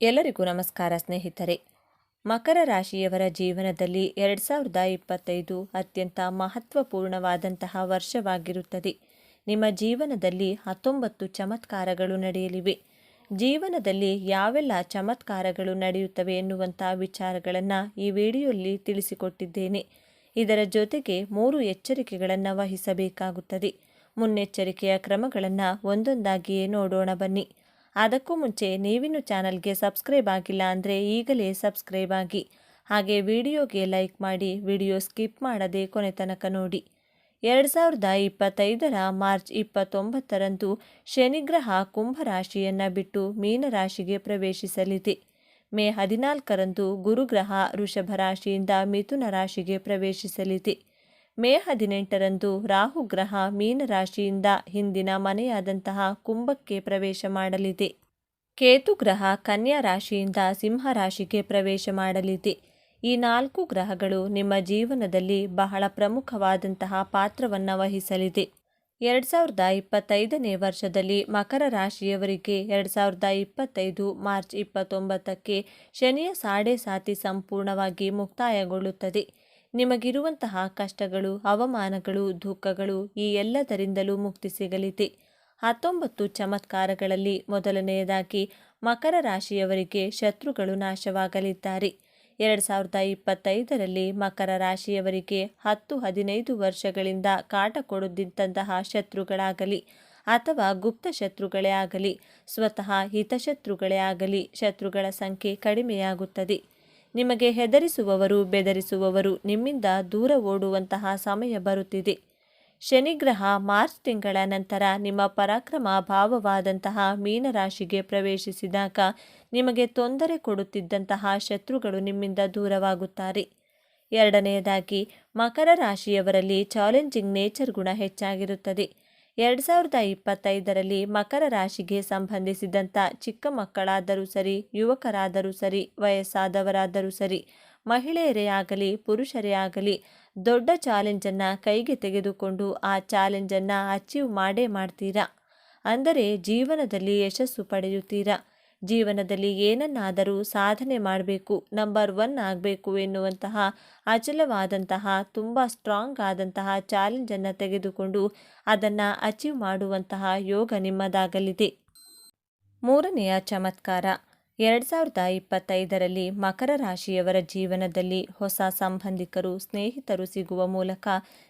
ಎಲ್ಲರಿಗೂ ನಮಸ್ಕಾರ ಸ್ನೇಹಿತರೆ. ಮಕರ ರಾಶಿಯವರ ಜೀವನದಲ್ಲಿ ಎರಡು ಸಾವಿರದ ಇಪ್ಪತ್ತೈದು ಅತ್ಯಂತ ಮಹತ್ವಪೂರ್ಣವಾದಂತಹ ವರ್ಷವಾಗಿರುತ್ತದೆ. ನಿಮ್ಮ ಜೀವನದಲ್ಲಿ ಹತ್ತೊಂಬತ್ತು ಚಮತ್ಕಾರಗಳು ನಡೆಯಲಿವೆ. ಜೀವನದಲ್ಲಿ ಯಾವೆಲ್ಲ ಚಮತ್ಕಾರಗಳು ನಡೆಯುತ್ತವೆ ಎನ್ನುವಂಥ ವಿಚಾರಗಳನ್ನು ಈ ವಿಡಿಯೋಲ್ಲಿ ತಿಳಿಸಿಕೊಟ್ಟಿದ್ದೇನೆ. ಇದರ ಜೊತೆಗೆ ಮೂರು ಎಚ್ಚರಿಕೆಗಳನ್ನು ವಹಿಸಬೇಕಾಗುತ್ತದೆ. ಮುನ್ನೆಚ್ಚರಿಕೆಯ ಕ್ರಮಗಳನ್ನು ಒಂದೊಂದಾಗಿಯೇ ನೋಡೋಣ ಬನ್ನಿ. ಅದಕ್ಕೂ ಮುಂಚೆ ನೀವಿನ್ನು ಚಾನಲ್ಗೆ ಸಬ್ಸ್ಕ್ರೈಬ್ ಆಗಿಲ್ಲ ಅಂದರೆ ಈಗಲೇ ಸಬ್ಸ್ಕ್ರೈಬ್ ಆಗಿ. ಹಾಗೆ ವಿಡಿಯೋಗೆ ಲೈಕ್ ಮಾಡಿ, ವಿಡಿಯೋ ಸ್ಕಿಪ್ ಮಾಡದೆ ಕೊನೆ ತನಕ ನೋಡಿ. ಎರಡು ಸಾವಿರದ ಇಪ್ಪತ್ತೈದರ ಮಾರ್ಚ್ ಇಪ್ಪತ್ತೊಂಬತ್ತರಂದು ಶನಿಗ್ರಹ ಕುಂಭರಾಶಿಯನ್ನು ಬಿಟ್ಟು ಮೀನರಾಶಿಗೆ ಪ್ರವೇಶಿಸಲಿದೆ. ಮೇ ಹದಿನಾಲ್ಕರಂದು ಗುರುಗ್ರಹ ವೃಷಭ ರಾಶಿಯಿಂದ ಮಿಥುನ ರಾಶಿಗೆ ಪ್ರವೇಶಿಸಲಿದೆ. ಮೇ ಹದಿನೆಂಟರಂದು ರಾಹುಗ್ರಹ ಮೀನರಾಶಿಯಿಂದ ಹಿಂದಿನ ಮನೆಯಾದಂತಹ ಕುಂಭಕ್ಕೆ ಪ್ರವೇಶ ಮಾಡಲಿದೆ. ಕೇತು ಗ್ರಹ ಕನ್ಯಾ ರಾಶಿಯಿಂದ ಸಿಂಹ ರಾಶಿಗೆ ಪ್ರವೇಶ ಮಾಡಲಿದೆ. ಈ ನಾಲ್ಕು ಗ್ರಹಗಳು ನಿಮ್ಮ ಜೀವನದಲ್ಲಿ ಬಹಳ ಪ್ರಮುಖವಾದಂತಹ ಪಾತ್ರವನ್ನು ವಹಿಸಲಿದೆ. ಎರಡು ಸಾವಿರದ ಇಪ್ಪತ್ತೈದನೇ ವರ್ಷದಲ್ಲಿ ಮಕರ ರಾಶಿಯವರಿಗೆ ಎರಡು ಸಾವಿರದ ಇಪ್ಪತ್ತೈದು ಮಾರ್ಚ್ ಇಪ್ಪತ್ತೊಂಬತ್ತಕ್ಕೆ ಶನಿಯ ಸಾಡೆ ಸಾತಿ ಸಂಪೂರ್ಣವಾಗಿ ಮುಕ್ತಾಯಗೊಳ್ಳುತ್ತದೆ. ನಿಮಗಿರುವಂತಹ ಕಷ್ಟಗಳು, ಅವಮಾನಗಳು, ದುಃಖಗಳು ಈ ಎಲ್ಲದರಿಂದಲೂ ಮುಕ್ತಿ ಸಿಗಲಿದೆ. ಹತ್ತೊಂಬತ್ತು ಚಮತ್ಕಾರಗಳಲ್ಲಿ ಮೊದಲನೆಯದಾಗಿ ಮಕರ ರಾಶಿಯವರಿಗೆ ಶತ್ರುಗಳು ನಾಶವಾಗಲಿದ್ದಾರೆ. ಎರಡು ಸಾವಿರದ ಇಪ್ಪತ್ತೈದರಲ್ಲಿ ಮಕರ ರಾಶಿಯವರಿಗೆ ಹತ್ತು ಹದಿನೈದು ವರ್ಷಗಳಿಂದ ಕಾಟ ಕೊಡುತ್ತಿದ್ದಂತಹ ಶತ್ರುಗಳಾಗಲಿ ಅಥವಾ ಗುಪ್ತ ಶತ್ರುಗಳೇ ಆಗಲಿ, ಸ್ವತಃ ಹಿತಶತ್ರುಗಳೇ ಆಗಲಿ ಶತ್ರುಗಳ ಸಂಖ್ಯೆ ಕಡಿಮೆಯಾಗುತ್ತದೆ. ನಿಮಗೆ ಹೆದರಿಸುವವರು, ಬೆದರಿಸುವವರು ನಿಮ್ಮಿಂದ ದೂರ ಓಡುವಂತಹ ಸಮಯ ಬರುತ್ತಿದೆ. ಶನಿಗ್ರಹ ಮಾರ್ಚ್ ತಿಂಗಳ ನಂತರ ನಿಮ್ಮ ಪರಾಕ್ರಮ ಭಾವವಾದಂತಹ ಮೀನರಾಶಿಗೆ ಪ್ರವೇಶಿಸಿದಾಗ ನಿಮಗೆ ತೊಂದರೆ ಕೊಡುತ್ತಿದ್ದಂತಹ ಶತ್ರುಗಳು ನಿಮ್ಮಿಂದ ದೂರವಾಗುತ್ತಾರೆ. ಎರಡನೆಯದಾಗಿ, ಮಕರ ರಾಶಿಯವರಲ್ಲಿ ಚಾಲೆಂಜಿಂಗ್ ನೇಚರ್ ಗುಣ ಹೆಚ್ಚಾಗಿರುತ್ತದೆ. ಎರಡು ಸಾವಿರದ ಇಪ್ಪತ್ತೈದರಲ್ಲಿ ಮಕರ ರಾಶಿಗೆ ಸಂಬಂಧಿಸಿದಂಥ ಚಿಕ್ಕ ಮಕ್ಕಳಾದರೂ ಸರಿ, ಯುವಕರಾದರೂ ಸರಿ, ವಯಸ್ಸಾದವರಾದರೂ ಸರಿ, ಮಹಿಳೆಯರೇ ಆಗಲಿ, ಪುರುಷರೇ ಆಗಲಿ ದೊಡ್ಡ ಚಾಲೆಂಜನ್ನು ಕೈಗೆ ತೆಗೆದುಕೊಂಡು ಆ ಚಾಲೆಂಜನ್ನು ಅಚೀವ್ ಮಾಡೇ ಮಾಡ್ತೀರಾ? ಅಂದರೆ ಜೀವನದಲ್ಲಿ ಯಶಸ್ಸು ಪಡೆಯುತ್ತೀರಾ? ಜೀವನದಲ್ಲಿ ಏನನ್ನಾದರೂ ಸಾಧನೆ ಮಾಡಬೇಕು ನಂಬರ್ ಒನ್ ಆಗಬೇಕು ಎನ್ನುವಂತಹ ಅಚಲವಾದಂತಹ, ತುಂಬ ಸ್ಟ್ರಾಂಗ್ ಆದಂತಹ ಚಾಲೆಂಜನ್ನು ತೆಗೆದುಕೊಂಡು ಅದನ್ನು ಅಚೀವ್ ಮಾಡುವಂತಹ ಯೋಗ ನಿಮ್ಮದಾಗಲಿದೆ. ಮೂರನೆಯ ಚಮತ್ಕಾರ, ಎರಡು ಸಾವಿರದ ಇಪ್ಪತ್ತೈದರಲ್ಲಿ ಮಕರ ರಾಶಿಯವರ ಜೀವನದಲ್ಲಿ ಹೊಸ ಸಂಬಂಧಿಕರು, ಸ್ನೇಹಿತರು ಸಿಗುವ ಮೂಲಕ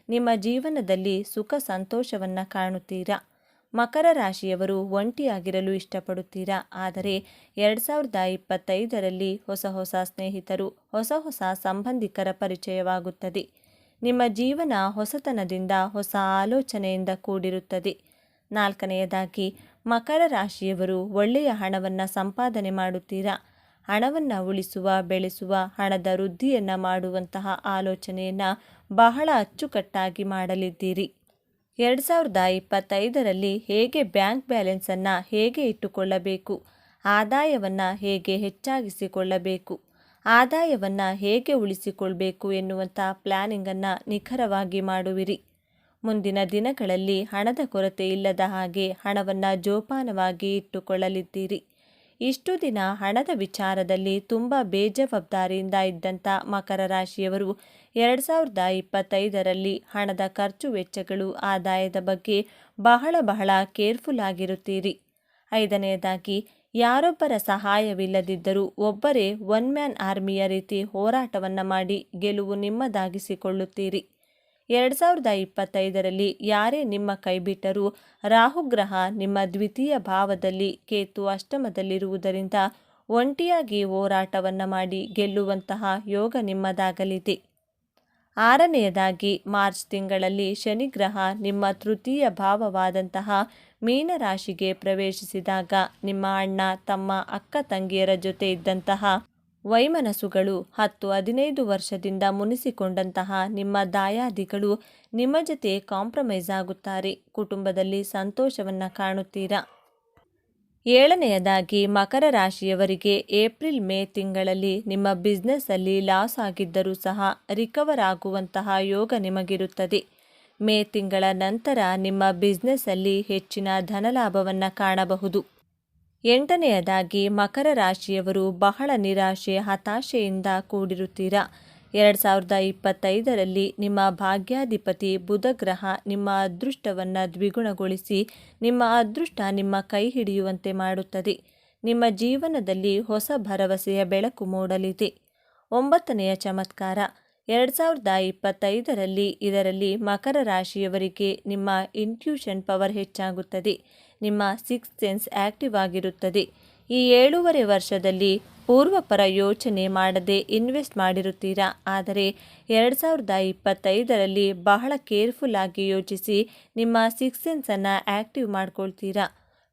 ನಿಮ್ಮ ಜೀವನದಲ್ಲಿ ಸುಖ ಸಂತೋಷವನ್ನು ಕಾಣುತ್ತೀರಾ? ಮಕರ ರಾಶಿಯವರು ಒಂಟಿಯಾಗಿರಲು ಇಷ್ಟಪಡುತ್ತೀರಾ? ಆದರೆ ಎರಡು ಸಾವಿರದ ಇಪ್ಪತ್ತೈದರಲ್ಲಿ ಹೊಸ ಹೊಸ ಸ್ನೇಹಿತರು, ಹೊಸ ಹೊಸ ಸಂಬಂಧಿಕರ ಪರಿಚಯವಾಗುತ್ತದೆ. ನಿಮ್ಮ ಜೀವನ ಹೊಸತನದಿಂದ ಹೊಸ ಆಲೋಚನೆಯಿಂದ ಕೂಡಿರುತ್ತದೆ. ನಾಲ್ಕನೆಯದಾಗಿ, ಮಕರ ರಾಶಿಯವರು ಒಳ್ಳೆಯ ಹಣವನ್ನು ಸಂಪಾದನೆ ಮಾಡುತ್ತೀರಾ? ಹಣವನ್ನು ಉಳಿಸುವ, ಬೆಳೆಸುವ, ಹಣದ ವೃದ್ಧಿಯನ್ನು ಮಾಡುವಂತಹ ಆಲೋಚನೆಯನ್ನು ಬಹಳ ಅಚ್ಚುಕಟ್ಟಾಗಿ ಮಾಡಲಿದ್ದೀರಿ. ಎರಡು ಸಾವಿರದ ಇಪ್ಪತ್ತೈದರಲ್ಲಿ ಹೇಗೆ ಬ್ಯಾಂಕ್ ಬ್ಯಾಲೆನ್ಸನ್ನು ಹೇಗೆ ಇಟ್ಟುಕೊಳ್ಳಬೇಕು? ಆದಾಯವನ್ನು ಹೇಗೆ ಹೆಚ್ಚಾಗಿಸಿಕೊಳ್ಳಬೇಕು? ಆದಾಯವನ್ನು ಹೇಗೆ ಉಳಿಸಿಕೊಳ್ಬೇಕು ಎನ್ನುವಂಥ ಪ್ಲ್ಯಾನಿಂಗನ್ನು ನಿಖರವಾಗಿ ಮಾಡುವಿರಿ. ಮುಂದಿನ ದಿನಗಳಲ್ಲಿ ಹಣದ ಕೊರತೆ ಇಲ್ಲದ ಹಾಗೆ ಹಣವನ್ನು ಜೋಪಾನವಾಗಿ ಇಟ್ಟುಕೊಳ್ಳಲಿದ್ದೀರಿ. ಇಷ್ಟು ದಿನ ಹಣದ ವಿಚಾರದಲ್ಲಿ ತುಂಬ ಬೇಜವಾಬ್ದಾರಿಯಿಂದ ಇದ್ದಂಥ ಮಕರ ರಾಶಿಯವರು ಎರಡು ಸಾವಿರದ ಇಪ್ಪತ್ತೈದರಲ್ಲಿ ಹಣದ ಖರ್ಚು ವೆಚ್ಚಗಳು ಆದಾಯದ ಬಗ್ಗೆ ಬಹಳ ಬಹಳ ಕೇರ್ಫುಲ್ ಆಗಿರುತ್ತೀರಿ ಐದನೆಯದಾಗಿ ಯಾರೊಬ್ಬರ ಸಹಾಯವಿಲ್ಲದಿದ್ದರೂ ಒಬ್ಬರೇ ಒನ್ ಮ್ಯಾನ್ ಆರ್ಮಿಯ ರೀತಿ ಹೋರಾಟವನ್ನು ಮಾಡಿ ಗೆಲುವು ನಿಮ್ಮದಾಗಿಸಿಕೊಳ್ಳುತ್ತೀರಿ. ಎರಡು ಸಾವಿರದ ಇಪ್ಪತ್ತೈದರಲ್ಲಿ ಯಾರೇ ನಿಮ್ಮ ಕೈಬಿಟ್ಟರೂ ರಾಹುಗ್ರಹ ನಿಮ್ಮ ದ್ವಿತೀಯ ಭಾವದಲ್ಲಿ ಕೇತು ಅಷ್ಟಮದಲ್ಲಿರುವುದರಿಂದ ಒಂಟಿಯಾಗಿ ಹೋರಾಟವನ್ನು ಮಾಡಿ ಗೆಲ್ಲುವಂತಹ ಯೋಗ ನಿಮ್ಮದಾಗಲಿದೆ. ಆರನೆಯದಾಗಿ ಮಾರ್ಚ್ ತಿಂಗಳಲ್ಲಿ ಶನಿಗ್ರಹ ನಿಮ್ಮ ತೃತೀಯ ಭಾವವಾದಂತಹ ಮೀನರಾಶಿಗೆ ಪ್ರವೇಶಿಸಿದಾಗ ನಿಮ್ಮ ಅಣ್ಣ, ತಮ್ಮ ಅಕ್ಕ ತಂಗಿಯರ ಜೊತೆ ಇದ್ದಂತಹ ವೈಮನಸ್ಸುಗಳು ಹತ್ತು ಹದಿನೈದು ವರ್ಷದಿಂದ ಮುನಿಸಿಕೊಂಡಂತಹ ನಿಮ್ಮ ದಾಯಾದಿಗಳು ನಿಮ್ಮ ಜೊತೆ ಕಾಂಪ್ರಮೈಸ್ ಆಗುತ್ತಾರೆ. ಕುಟುಂಬದಲ್ಲಿ ಸಂತೋಷವನ್ನು ಕಾಣುತ್ತೀರಾ? ಏಳನೆಯದಾಗಿ ಮಕರ ರಾಶಿಯವರಿಗೆ ಏಪ್ರಿಲ್ ಮೇ ತಿಂಗಳಲ್ಲಿ ನಿಮ್ಮ ಬಿಸ್ನೆಸ್ಸಲ್ಲಿ ಲಾಸ್ ಆಗಿದ್ದರೂ ಸಹ ರಿಕವರ್ ಆಗುವಂತಹ ಯೋಗ ನಿಮಗಿರುತ್ತದೆ. ಮೇ ತಿಂಗಳ ನಂತರ ನಿಮ್ಮ ಬಿಸ್ನೆಸ್ಸಲ್ಲಿ ಹೆಚ್ಚಿನ ಧನಲಾಭವನ್ನು ಕಾಣಬಹುದು. ಎಂಟನೆಯದಾಗಿ ಮಕರ ರಾಶಿಯವರು ಬಹಳ ನಿರಾಶೆ, ಹತಾಶೆಯಿಂದ ಕೂಡಿರುತ್ತೀರಾ? ಎರಡು ಸಾವಿರದ ಇಪ್ಪತ್ತೈದರಲ್ಲಿ ನಿಮ್ಮ ಭಾಗ್ಯಾಧಿಪತಿ ಬುಧ ಗ್ರಹ ನಿಮ್ಮ ಅದೃಷ್ಟವನ್ನು ದ್ವಿಗುಣಗೊಳಿಸಿ ನಿಮ್ಮ ಅದೃಷ್ಟ ನಿಮ್ಮ ಕೈ ಹಿಡಿಯುವಂತೆ ಮಾಡುತ್ತದೆ. ನಿಮ್ಮ ಜೀವನದಲ್ಲಿ ಹೊಸ ಭರವಸೆಯ ಬೆಳಕು ಮೂಡಲಿದೆ. ಒಂಬತ್ತನೆಯ ಚಮತ್ಕಾರ. ಎರಡು ಸಾವಿರದ ಇಪ್ಪತ್ತೈದರಲ್ಲಿ ಇದರಲ್ಲಿ ಮಕರ ರಾಶಿಯವರಿಗೆ ನಿಮ್ಮ ಇಂಟ್ಯೂಷನ್ ಪವರ್ ಹೆಚ್ಚಾಗುತ್ತದೆ. ನಿಮ್ಮ ಸಿಕ್ಸ್ ಸೆನ್ಸ್ ಆ್ಯಕ್ಟಿವ್ ಆಗಿರುತ್ತದೆ. ಈ ಏಳೂವರೆ ವರ್ಷದಲ್ಲಿ ಪೂರ್ವಪರ ಯೋಚನೆ ಮಾಡದೆ ಇನ್ವೆಸ್ಟ್ ಮಾಡಿರುತ್ತೀರಾ? ಆದರೆ ಎರಡು ಸಾವಿರದ ಇಪ್ಪತ್ತೈದರಲ್ಲಿ ಬಹಳ ಕೇರ್ಫುಲ್ ಆಗಿ ಯೋಚಿಸಿ ನಿಮ್ಮ ಸಿಕ್ಸ್ ಸೆನ್ಸನ್ನು ಆ್ಯಕ್ಟಿವ್ ಮಾಡ್ಕೊಳ್ತೀರಾ?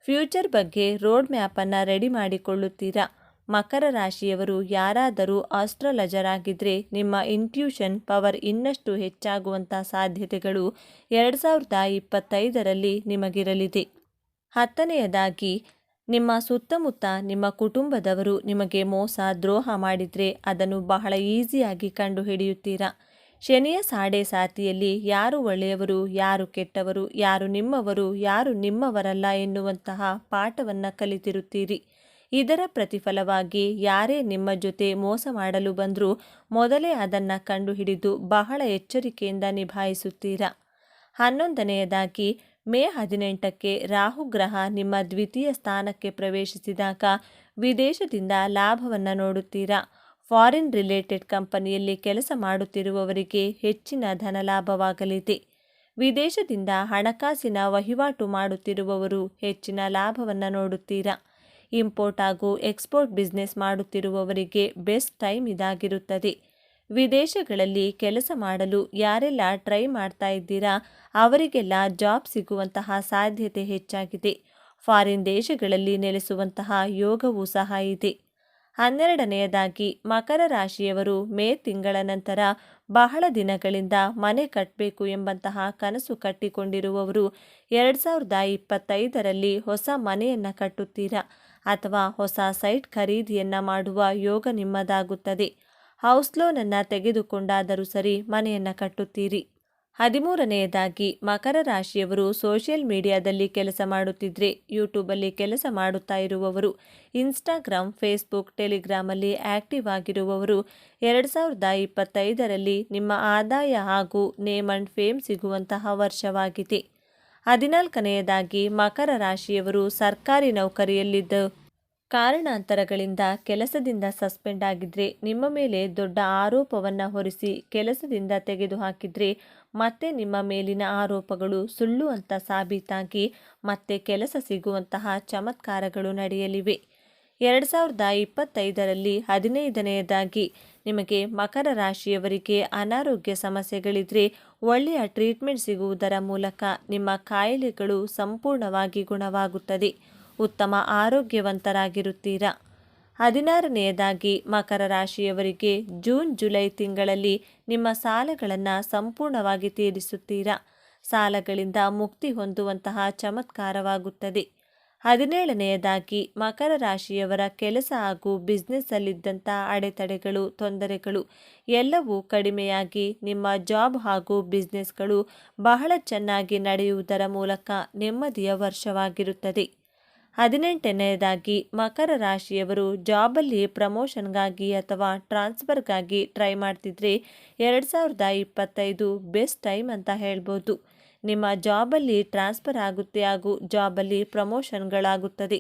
ಫ್ಯೂಚರ್ ಬಗ್ಗೆ ರೋಡ್ ಮ್ಯಾಪನ್ನು ರೆಡಿ ಮಾಡಿಕೊಳ್ಳುತ್ತೀರಾ? ಮಕರ ರಾಶಿಯವರು ಯಾರಾದರೂ ಆಸ್ಟ್ರಾಲಜರ್ ಆಗಿದ್ದರೆ ನಿಮ್ಮ ಇಂಟ್ಯೂಷನ್ ಪವರ್ ಇನ್ನಷ್ಟು ಹೆಚ್ಚಾಗುವಂಥ ಸಾಧ್ಯತೆಗಳು ಎರಡು ಸಾವಿರದ ಇಪ್ಪತ್ತೈದರಲ್ಲಿ ನಿಮಗಿರಲಿದೆ. ಹತ್ತನೆಯದಾಗಿ ನಿಮ್ಮ ಸುತ್ತಮುತ್ತ ನಿಮ್ಮ ಕುಟುಂಬದವರು ನಿಮಗೆ ಮೋಸ, ದ್ರೋಹ ಮಾಡಿದರೆ ಅದನ್ನು ಬಹಳ ಈಸಿಯಾಗಿ ಕಂಡುಹಿಡಿಯುತ್ತೀರಾ? ಶನಿಯ ಸಾಡೆ ಸಾತಿಯಲ್ಲಿ ಯಾರು ಒಳ್ಳೆಯವರು, ಯಾರು ಕೆಟ್ಟವರು, ಯಾರು ನಿಮ್ಮವರು, ಯಾರು ನಿಮ್ಮವರಲ್ಲ ಎನ್ನುವಂತಹ ಪಾಠವನ್ನು ಕಲಿತಿರುತ್ತೀರಿ. ಇದರ ಪ್ರತಿಫಲವಾಗಿ ಯಾರೇ ನಿಮ್ಮ ಜೊತೆ ಮೋಸ ಮಾಡಲು ಬಂದರೂ ಮೊದಲೇ ಅದನ್ನು ಕಂಡುಹಿಡಿದು ಬಹಳ ಎಚ್ಚರಿಕೆಯಿಂದ ನಿಭಾಯಿಸುತ್ತೀರಾ? ಹನ್ನೊಂದನೆಯದಾಗಿ ಮೇ ಹದಿನೆಂಟಕ್ಕೆ ರಾಹುಗ್ರಹ ನಿಮ್ಮ ದ್ವಿತೀಯ ಸ್ಥಾನಕ್ಕೆ ಪ್ರವೇಶಿಸಿದಾಗ ವಿದೇಶದಿಂದ ಲಾಭವನ್ನು ನೋಡುತ್ತೀರಾ? ಫಾರಿನ್ ರಿಲೇಟೆಡ್ ಕಂಪನಿಯಲ್ಲಿ ಕೆಲಸ ಮಾಡುತ್ತಿರುವವರಿಗೆ ಹೆಚ್ಚಿನ ಧನಲಾಭವಾಗಲಿದೆ. ವಿದೇಶದಿಂದ ಹಣಕಾಸಿನ ವಹಿವಾಟು ಮಾಡುತ್ತಿರುವವರು ಹೆಚ್ಚಿನ ಲಾಭವನ್ನು ನೋಡುತ್ತೀರಾ? ಇಂಪೋರ್ಟ್ ಹಾಗೂ ಎಕ್ಸ್ಪೋರ್ಟ್ ಬಿಸ್ನೆಸ್ ಮಾಡುತ್ತಿರುವವರಿಗೆ ಬೆಸ್ಟ್ ಟೈಮ್ ಇದಾಗಿರುತ್ತದೆ. ವಿದೇಶಗಳಲ್ಲಿ ಕೆಲಸ ಮಾಡಲು ಯಾರೆಲ್ಲ ಟ್ರೈ ಮಾಡ್ತಾ ಇದ್ದೀರಾ, ಅವರಿಗೆಲ್ಲ ಜಾಬ್ ಸಿಗುವಂತಹ ಸಾಧ್ಯತೆ ಹೆಚ್ಚಾಗಿದೆ. ಫಾರಿನ್ ದೇಶಗಳಲ್ಲಿ ನೆಲೆಸುವಂತಹ ಯೋಗವೂ ಸಹ ಇದೆ. ಹನ್ನೆರಡನೆಯದಾಗಿ, ಮಕರ ರಾಶಿಯವರು ಮೇ ತಿಂಗಳ ನಂತರ ಬಹಳ ದಿನಗಳಿಂದ ಮನೆ ಕಟ್ಟಬೇಕು ಎಂಬಂತಹ ಕನಸು ಕಟ್ಟಿಕೊಂಡಿರುವವರು ಎರಡು ಸಾವಿರದ ಇಪ್ಪತ್ತೈದರಲ್ಲಿ ಹೊಸ ಮನೆಯನ್ನು ಕಟ್ಟುತ್ತೀರಾ ಅಥವಾ ಹೊಸ ಸೈಟ್ ಖರೀದಿಯನ್ನು ಮಾಡುವ ಯೋಗ ನಿಮ್ಮದಾಗುತ್ತದೆ. ಹೌಸ್ ಲೋನನ್ನು ತೆಗೆದುಕೊಂಡಾದರೂ ಸರಿ ಮನೆಯನ್ನು ಕಟ್ಟುತ್ತೀರಿ. ಹದಿಮೂರನೆಯದಾಗಿ, ಮಕರ ರಾಶಿಯವರು ಸೋಷಿಯಲ್ ಮೀಡಿಯಾದಲ್ಲಿ ಕೆಲಸ ಮಾಡುತ್ತಿದ್ದರೆ ಯೂಟ್ಯೂಬಲ್ಲಿ ಕೆಲಸ ಮಾಡುತ್ತಾ ಇರುವವರು, ಇನ್ಸ್ಟಾಗ್ರಾಮ್, ಫೇಸ್ಬುಕ್, ಟೆಲಿಗ್ರಾಮಲ್ಲಿ ಆಕ್ಟಿವ್ ಆಗಿರುವವರು, ಎರಡು ಸಾವಿರದ ಇಪ್ಪತ್ತೈದರಲ್ಲಿ ನಿಮ್ಮ ಆದಾಯ ಹಾಗೂ ನೇಮ್ ಅಂಡ್ ಫೇಮ್ ಸಿಗುವಂತಹ ವರ್ಷವಾಗಿದೆ. ಹದಿನಾಲ್ಕನೆಯದಾಗಿ, ಮಕರ ರಾಶಿಯವರು ಸರ್ಕಾರಿ ನೌಕರಿಯಲ್ಲಿದ್ದ ಕಾರಣಾಂತರಗಳಿಂದ ಕೆಲಸದಿಂದ ಸಸ್ಪೆಂಡ್ ಆಗಿದ್ರೆ ನಿಮ್ಮ ಮೇಲೆ ದೊಡ್ಡ ಆರೋಪವನ್ನು ಹೊರಿಸಿ ಕೆಲಸದಿಂದ ತೆಗೆದುಹಾಕಿದ್ರೆ ಮತ್ತೆ ನಿಮ್ಮ ಮೇಲಿನ ಆರೋಪಗಳು ಸುಳ್ಳು ಅಂತ ಸಾಬೀತಾಗಿ ಮತ್ತೆ ಕೆಲಸ ಸಿಗುವಂತಹ ಚಮತ್ಕಾರಗಳು ನಡೆಯಲಿವೆ. ಎರಡು ಸಾವಿರದ ಇಪ್ಪತ್ತೈದರಲ್ಲಿ ಹದಿನೈದನೆಯದಾಗಿ ನಿಮಗೆ ಮಕರ ರಾಶಿಯವರಿಗೆ ಅನಾರೋಗ್ಯ ಸಮಸ್ಯೆಗಳಿದ್ರೆ ಒಳ್ಳೆಯ ಟ್ರೀಟ್ಮೆಂಟ್ ಸಿಗುವುದರ ಮೂಲಕ ನಿಮ್ಮ ಕಾಯಿಲೆಗಳು ಸಂಪೂರ್ಣವಾಗಿ ಗುಣವಾಗುತ್ತದೆ. ಉತ್ತಮ ಆರೋಗ್ಯವಂತರಾಗಿರುತ್ತೀರಾ? ಹದಿನಾರನೆಯದಾಗಿ ಮಕರ ರಾಶಿಯವರಿಗೆ ಜೂನ್, ಜುಲೈ ತಿಂಗಳಲ್ಲಿ ನಿಮ್ಮ ಸಾಲಗಳನ್ನು ಸಂಪೂರ್ಣವಾಗಿ ತೀರಿಸುತ್ತೀರಾ? ಸಾಲಗಳಿಂದ ಮುಕ್ತಿ ಹೊಂದುವಂತಹ ಚಮತ್ಕಾರವಾಗುತ್ತದೆ. ಹದಿನೇಳನೆಯದಾಗಿ ಮಕರ ರಾಶಿಯವರ ಕೆಲಸ ಹಾಗೂ ಬಿಸ್ನೆಸ್ಸಲ್ಲಿದ್ದಂಥ ಅಡೆತಡೆಗಳು, ತೊಂದರೆಗಳು ಎಲ್ಲವೂ ಕಡಿಮೆಯಾಗಿ ನಿಮ್ಮ ಜಾಬ್ ಹಾಗೂ ಬಿಸ್ನೆಸ್ಗಳು ಬಹಳ ಚೆನ್ನಾಗಿ ನಡೆಯುವುದರ ಮೂಲಕ ನೆಮ್ಮದಿಯ ವರ್ಷವಾಗಿರುತ್ತದೆ. ಹದಿನೆಂಟನೆಯದಾಗಿ ಮಕರ ರಾಶಿಯವರು ಜಾಬಲ್ಲಿ ಪ್ರಮೋಷನ್ಗಾಗಿ ಅಥವಾ ಟ್ರಾನ್ಸ್ಫರ್ಗಾಗಿ ಟ್ರೈ ಮಾಡ್ತಿದ್ರೆ ಎರಡು ಸಾವಿರದ ಇಪ್ಪತ್ತೈದು ಬೆಸ್ಟ್ ಟೈಮ್ ಅಂತ ಹೇಳ್ಬೋದು. ನಿಮ್ಮ ಜಾಬಲ್ಲಿ ಟ್ರಾನ್ಸ್ಫರ್ ಆಗುತ್ತೆ ಹಾಗೂ ಜಾಬಲ್ಲಿ ಪ್ರಮೋಷನ್ಗಳಾಗುತ್ತದೆ.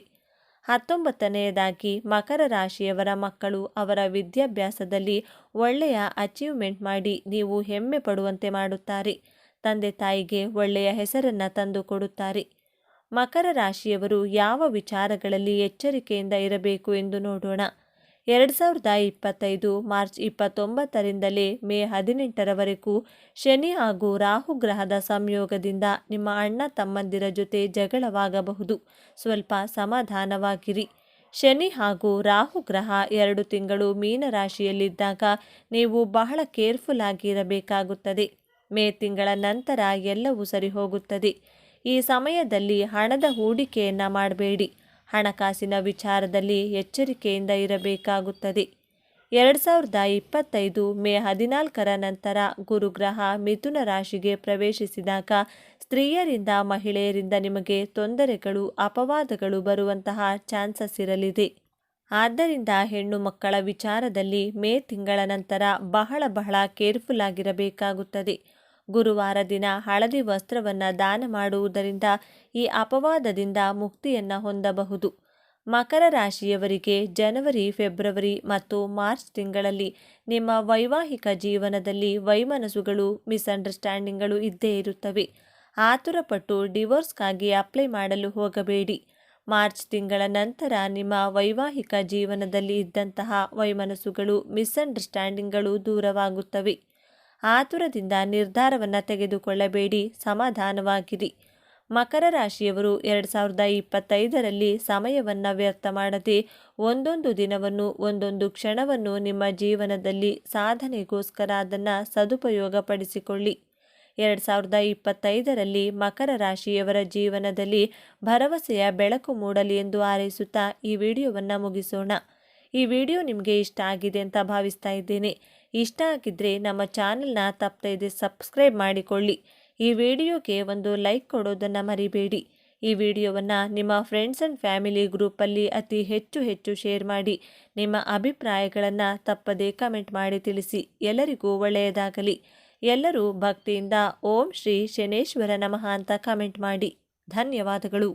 ಹತ್ತೊಂಬತ್ತನೆಯದಾಗಿ ಮಕರ ರಾಶಿಯವರ ಮಕ್ಕಳು ಅವರ ವಿದ್ಯಾಭ್ಯಾಸದಲ್ಲಿ ಒಳ್ಳೆಯ ಅಚೀವ್ಮೆಂಟ್ ಮಾಡಿ ನೀವು ಹೆಮ್ಮೆ ಪಡುವಂತೆ ಮಾಡುತ್ತಾರೆ. ತಂದೆ ತಾಯಿಗೆ ಒಳ್ಳೆಯ ಹೆಸರನ್ನು ತಂದು ಕೊಡುತ್ತಾರೆ. ಮಕರ ರಾಶಿಯವರು ಯಾವ ವಿಚಾರಗಳಲ್ಲಿ ಎಚ್ಚರಿಕೆಯಿಂದ ಇರಬೇಕು ಎಂದು ನೋಡೋಣ. ಎರಡು ಸಾವಿರದ ಇಪ್ಪತ್ತೈದು ಮಾರ್ಚ್ ಇಪ್ಪತ್ತೊಂಬತ್ತರಿಂದಲೇ ಮೇ ಹದಿನೆಂಟರವರೆಗೂ ಶನಿ ಹಾಗೂ ರಾಹು ಗ್ರಹದ ಸಂಯೋಗದಿಂದ ನಿಮ್ಮ ಅಣ್ಣ ತಮ್ಮಂದಿರ ಜೊತೆ ಜಗಳವಾಗಬಹುದು. ಸ್ವಲ್ಪ ಸಮಾಧಾನವಾಗಿರಿ. ಶನಿ ಹಾಗೂ ರಾಹು ಗ್ರಹ ಎರಡು ತಿಂಗಳು ಮೀನರಾಶಿಯಲ್ಲಿದ್ದಾಗ ನೀವು ಬಹಳ ಕೇರ್ಫುಲ್ ಆಗಿರಬೇಕಾಗುತ್ತದೆ. ಮೇ ತಿಂಗಳ ನಂತರ ಎಲ್ಲವೂ ಸರಿ ಹೋಗುತ್ತದೆ ಈ ಸಮಯದಲ್ಲಿ ಹಣದ ಹೂಡಿಕೆಯನ್ನು ಮಾಡಬೇಡಿ. ಹಣಕಾಸಿನ ವಿಚಾರದಲ್ಲಿ ಎಚ್ಚರಿಕೆಯಿಂದ ಇರಬೇಕಾಗುತ್ತದೆ. ಎರಡು ಸಾವಿರದ ಇಪ್ಪತ್ತೈದು ಮೇ ಹದಿನಾಲ್ಕರ ನಂತರ ಗುರುಗ್ರಹ ಮಿಥುನ ರಾಶಿಗೆ ಪ್ರವೇಶಿಸಿದಾಗ ಸ್ತ್ರೀಯರಿಂದ ಮಹಿಳೆಯರಿಂದ ನಿಮಗೆ ತೊಂದರೆಗಳು, ಅಪವಾದಗಳು ಬರುವಂತಹ ಚಾನ್ಸಸ್ ಇರಲಿದೆ. ಆದ್ದರಿಂದ ಹೆಣ್ಣು ಮಕ್ಕಳ ವಿಚಾರದಲ್ಲಿ ಮೇ ತಿಂಗಳ ನಂತರ ಬಹಳ ಬಹಳ ಕೇರ್ಫುಲ್ ಆಗಿರಬೇಕಾಗುತ್ತದೆ. ಗುರುವಾರ ದಿನ ಹಳದಿ ವಸ್ತ್ರವನ್ನು ದಾನ ಮಾಡುವುದರಿಂದ ಈ ಅಪವಾದದಿಂದ ಮುಕ್ತಿಯನ್ನು ಹೊಂದಬಹುದು. ಮಕರ ರಾಶಿಯವರಿಗೆ ಜನವರಿ, ಫೆಬ್ರವರಿ ಮತ್ತು ಮಾರ್ಚ್ ತಿಂಗಳಲ್ಲಿ ನಿಮ್ಮ ವೈವಾಹಿಕ ಜೀವನದಲ್ಲಿ ವೈಮನಸ್ಸುಗಳು, ಮಿಸ್ಅಂಡರ್ಸ್ಟ್ಯಾಂಡಿಂಗ್ಗಳು ಇದ್ದೇ ಇರುತ್ತವೆ. ಆತುರಪಟ್ಟು ಡಿವೋರ್ಸ್ಗಾಗಿ ಅಪ್ಲೈ ಮಾಡಲು ಹೋಗಬೇಡಿ. ಮಾರ್ಚ್ ತಿಂಗಳ ನಂತರ ನಿಮ್ಮ ವೈವಾಹಿಕ ಜೀವನದಲ್ಲಿ ಇದ್ದಂತಹ ವೈಮನಸ್ಸುಗಳು, ಮಿಸ್ಅಂಡರ್ಸ್ಟ್ಯಾಂಡಿಂಗ್ಗಳು ದೂರವಾಗುತ್ತವೆ. ಆತುರದಿಂದ ನಿರ್ಧಾರವನ್ನು ತೆಗೆದುಕೊಳ್ಳಬೇಡಿ, ಸಮಾಧಾನವಾಗಿರಿ. ಮಕರ ರಾಶಿಯವರು ಎರಡು ಸಾವಿರದ ಇಪ್ಪತ್ತೈದರಲ್ಲಿ ಸಮಯವನ್ನು ವ್ಯರ್ಥ ಮಾಡದೆ ಒಂದೊಂದು ದಿನವನ್ನು, ಒಂದೊಂದು ಕ್ಷಣವನ್ನು ನಿಮ್ಮ ಜೀವನದಲ್ಲಿ ಸಾಧನೆಗೋಸ್ಕರ ಅದನ್ನು ಸದುಪಯೋಗಪಡಿಸಿಕೊಳ್ಳಿ. ಎರಡು ಸಾವಿರದ ಇಪ್ಪತ್ತೈದರಲ್ಲಿ ಮಕರ ರಾಶಿಯವರ ಜೀವನದಲ್ಲಿ ಭರವಸೆಯ ಬೆಳಕು ಮೂಡಲಿ ಎಂದು ಹಾರೈಸುತ್ತಾ ಈ ವಿಡಿಯೋವನ್ನು ಮುಗಿಸೋಣ. ಈ ವಿಡಿಯೋ ನಿಮಗೆ ಇಷ್ಟ ಆಗಿದೆ ಅಂತ ಭಾವಿಸ್ತಾ ಇದ್ದೇನೆ. ಇಷ್ಟ ಆಗಿದ್ದರೆ ನಮ್ಮ ಚಾನೆಲ್ನ ತಪ್ಪದೆ ಸಬ್ಸ್ಕ್ರೈಬ್ ಮಾಡಿಕೊಳ್ಳಿ. ಈ ವಿಡಿಯೋಗೆ ಒಂದು ಲೈಕ್ ಕೊಡೋದನ್ನು ಮರಿಬೇಡಿ. ಈ ವಿಡಿಯೋವನ್ನು ನಿಮ್ಮ ಫ್ರೆಂಡ್ಸ್ ಆ್ಯಂಡ್ ಫ್ಯಾಮಿಲಿ ಗ್ರೂಪಲ್ಲಿ ಅತಿ ಹೆಚ್ಚು ಹೆಚ್ಚು ಶೇರ್ ಮಾಡಿ. ನಿಮ್ಮ ಅಭಿಪ್ರಾಯಗಳನ್ನು ತಪ್ಪದೇ ಕಮೆಂಟ್ ಮಾಡಿ ತಿಳಿಸಿ. ಎಲ್ಲರಿಗೂ ಒಳ್ಳೆಯದಾಗಲಿ. ಎಲ್ಲರೂ ಭಕ್ತಿಯಿಂದ ಓಂ ಶ್ರೀ ಶನೇಶ್ವರ ನಮಃ ಅಂತ ಕಮೆಂಟ್ ಮಾಡಿ. ಧನ್ಯವಾದಗಳು.